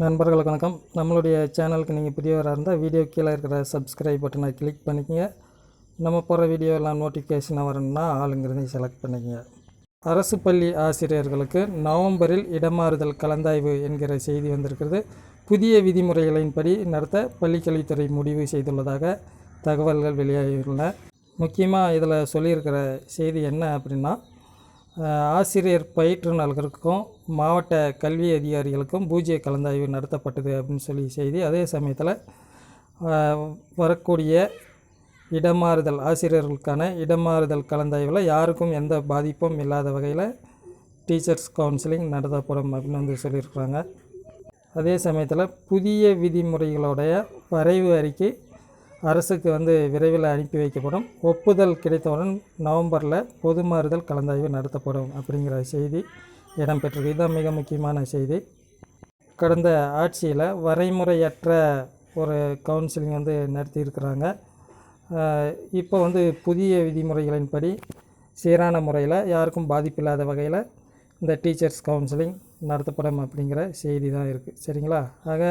நண்பர்களுக்கு வணக்கம். நம்மளுடைய சேனலுக்கு நீங்கள் புதியவராக இருந்தால் வீடியோ கீழே இருக்கிற சப்ஸ்கிரைப் பட்டனை கிளிக் பண்ணிக்கங்க. நம்ம போகிற வீடியோலாம் நோட்டிஃபிகேஷனாக வரணும்னா ஆளுங்கிறதையும் செலக்ட் பண்ணிக்கங்க. அரசு பள்ளி ஆசிரியர்களுக்கு நவம்பரில் இடமாறுதல் கலந்தாய்வு என்கிற செய்தி வந்திருக்கிறது. புதிய விதிமுறைகளின்படி நடத்த பள்ளிக்கல்வித்துறை முடிவு செய்துள்ளதாக தகவல்கள் வெளியாகியுள்ளன. முக்கியமாக இதில் சொல்லியிருக்கிற செய்தி என்ன அப்படின்னா ஆசிரியர் பயிற்றுனர்களுக்கும் மாவட்ட கல்வி அதிகாரிகளுக்கும் பூஜ்ய கலந்தாய்வு நடத்தப்பட்டது அப்படின்னு சொல்லி செய்தி. அதே சமயத்தில் வரக்கூடிய இடமாறுதல் ஆசிரியர்களுக்கான இடமாறுதல் கலந்தாய்வில் யாருக்கும் எந்த பாதிப்பும் இல்லாத வகையில் டீச்சர்ஸ் கவுன்சிலிங் நடத்தப்படும் அப்படின்னு வந்து சொல்லியிருக்கிறாங்க. அதே சமயத்தில் புதிய விதிமுறைகளுடைய வரைவு அறிக்கை அரசுக்கு வந்து விரைவில் அனுப்பி வைக்கப்படும். ஒப்புதல் கிடைத்தவுடன் நவம்பரில் பொது மாறுதல் கலந்தாய்வு நடத்தப்படும் அப்படிங்கிற செய்தி இடம்பெற்றிருக்கு. இதுதான் மிக முக்கியமான செய்தி. கடந்த ஆட்சியில் வரைமுறையற்ற ஒரு கவுன்சிலிங் வந்து நடத்தியிருக்கிறாங்க. இப்போ வந்து புதிய விதிமுறைகளின்படி சீரான முறையில் யாருக்கும் பாதிப்பில்லாத வகையில் இந்த டீச்சர்ஸ் கவுன்சிலிங் நடத்தப்படும் அப்படிங்கிற செய்தி தான் இருக்குது சரிங்களா? ஆக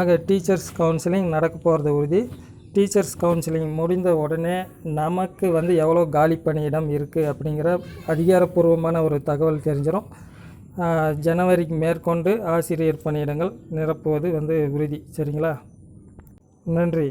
ஆக டீச்சர்ஸ் கவுன்சிலிங் நடக்க போகிறது உறுதி. டீச்சர்ஸ் கவுன்சிலிங் முடிந்த உடனே நமக்கு வந்து எவ்வளோ காலி பணியிடம் இருக்குது அப்படிங்கிற அதிகாரப்பூர்வமான ஒரு தகவல் தெரிஞ்சிடும் ஜனவரிக்கு மேற்கொண்டு ஆசிரியர் பணியிடங்கள் நிரப்புவது வந்து உறுதி. சரிங்களா? நன்றி.